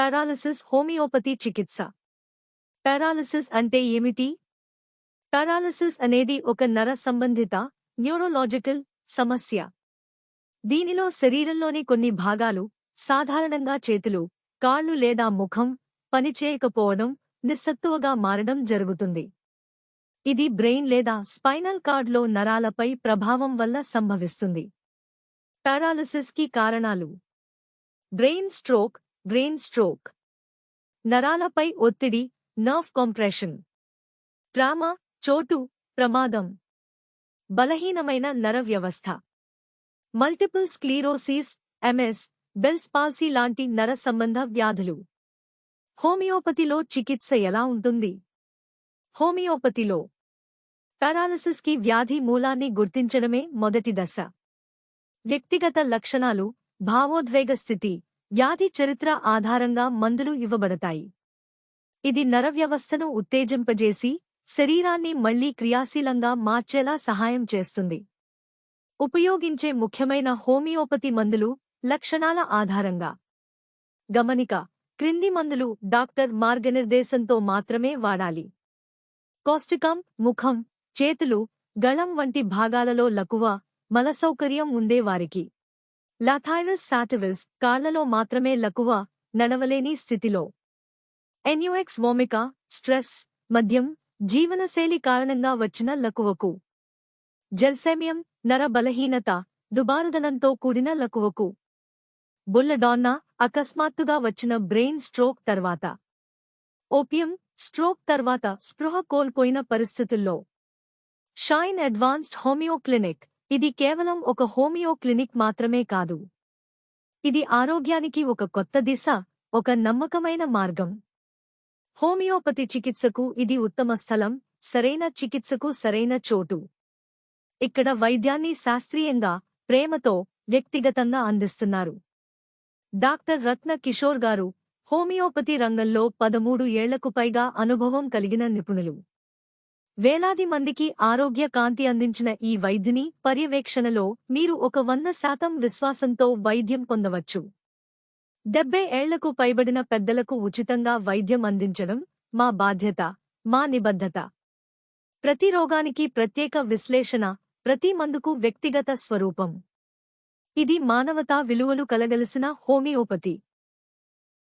Paralysis homeopathy చికిత్స. Paralysis అంటే ఏమిటి? పారాలసిస్ అనేది ఒక నర సంబంధిత న్యూరోలాజికల్ సమస్య. దీనిలో శరీరంలోని కొన్ని భాగాలు సాధారణంగా చేతులు కాళ్ళు లేదా ముఖం పనిచేయకపోవడం నిస్సత్తువగా మారడం జరుగుతుంది. ఇది బ్రెయిన్ లేదా స్పైనల్ కార్డ్లో నరాలపై ప్రభావం వల్ల సంభవిస్తుంది. పారాలసిస్కి కారణాలు. Brain stroke brain stroke. నరాలపై ఒత్తిడి నర్వ్ కంప్రెషన్. ట్రామా చోటు ప్రమాదం. బలహీనమైన నర వ్యవస్థ. Multiple sclerosis MS Bell's palsy లాంటి నర సంబంధ వ్యాధులు. హోమియోపతిలో చికిత్స ఎలా ఉంటుంది? హోమియోపతిలో. పారాలసిస్కి వ్యాధి మూలాన్ని గుర్తించడమే మొదటి దశ. వ్యక్తిగత లక్షణాలు భావోద్వేగ స్థితి. వ్యాధి చరిత్ర ఆధారంగా మందులు ఇవ్వబడతాయి. ఇది నరవ్యవస్థను ఉత్తేజింపజేసి శరీరాన్ని మళ్ళీ క్రియాశీలంగా మార్చేలా సహాయం చేస్తుంది. ఉపయోగించే ముఖ్యమైన హోమియోపతి మందులు లక్షణాల ఆధారంగా. గమనిక క్రింది మందులు డాక్టర్ మార్గనిర్దేశంతో మాత్రమే వాడాలి. కోస్టికం ముఖం చేతులు గళం వంటి భాగాలలో లకువ మలసౌకర్యం ఉండేవారికి లాథైరస్ సాటివిస్ కాళ్ళలో మాత్రమే లకువ నడవలేని స్థితిలో. ఎన్యుఎక్స్ వోమిక స్ట్రెస్ మద్యం జీవనశైలి కారణంగా వచ్చిన లకువకు. జల్సేమియం నర బలహీనత దుబారుదనంతో కూడిన లకువకు. బుల్లడాన్నా అకస్మాత్తుగా వచ్చిన బ్రెయిన్ స్ట్రోక్ తర్వాత. ఓపియం స్ట్రోక్ తర్వాత స్పృహ కోల్పోయిన పరిస్థితుల్లో. షైన్ అడ్వాన్స్డ్ హోమియో క్లినిక్ ఇది కేవలం ఒక హోమియో క్లినిక్ మాత్రమే కాదు. ఇది ఆరోగ్యానికి ఒక కొత్త దిశ ఒక నమ్మకమైన మార్గం. హోమియోపతి చికిత్సకు ఇది ఉత్తమ స్థలం సరైన చికిత్సకు సరైన చోటు. ఇక్కడ వైద్యాన్ని శాస్త్రీయంగా ప్రేమతో వ్యక్తిగతంగా అందిస్తున్నారు. డాక్టర్ రత్న కిషోర్ గారు హోమియోపతి రంగంలో పదమూడు ఏళ్ళకు పైగా అనుభవం కలిగిన నిపుణులు. వేలాది మందికి ఆరోగ్య కాంతి అందించిన ఈ వైద్యుని పర్యవేక్షణలో మీరు ఒక వంద శాతం విశ్వాసంతో వైద్యం పొందవచ్చు. డెబ్బై ఏళ్ళకు పైబడిన పెద్దలకు ఉచితంగా వైద్యం అందించడం మా బాధ్యత మా నిబద్ధత. ప్రతి రోగానికి ప్రత్యేక విశ్లేషణ ప్రతి మందుకు వ్యక్తిగత స్వరూపం. ఇది మానవతా విలువలు కలగలిసిన హోమియోపతి.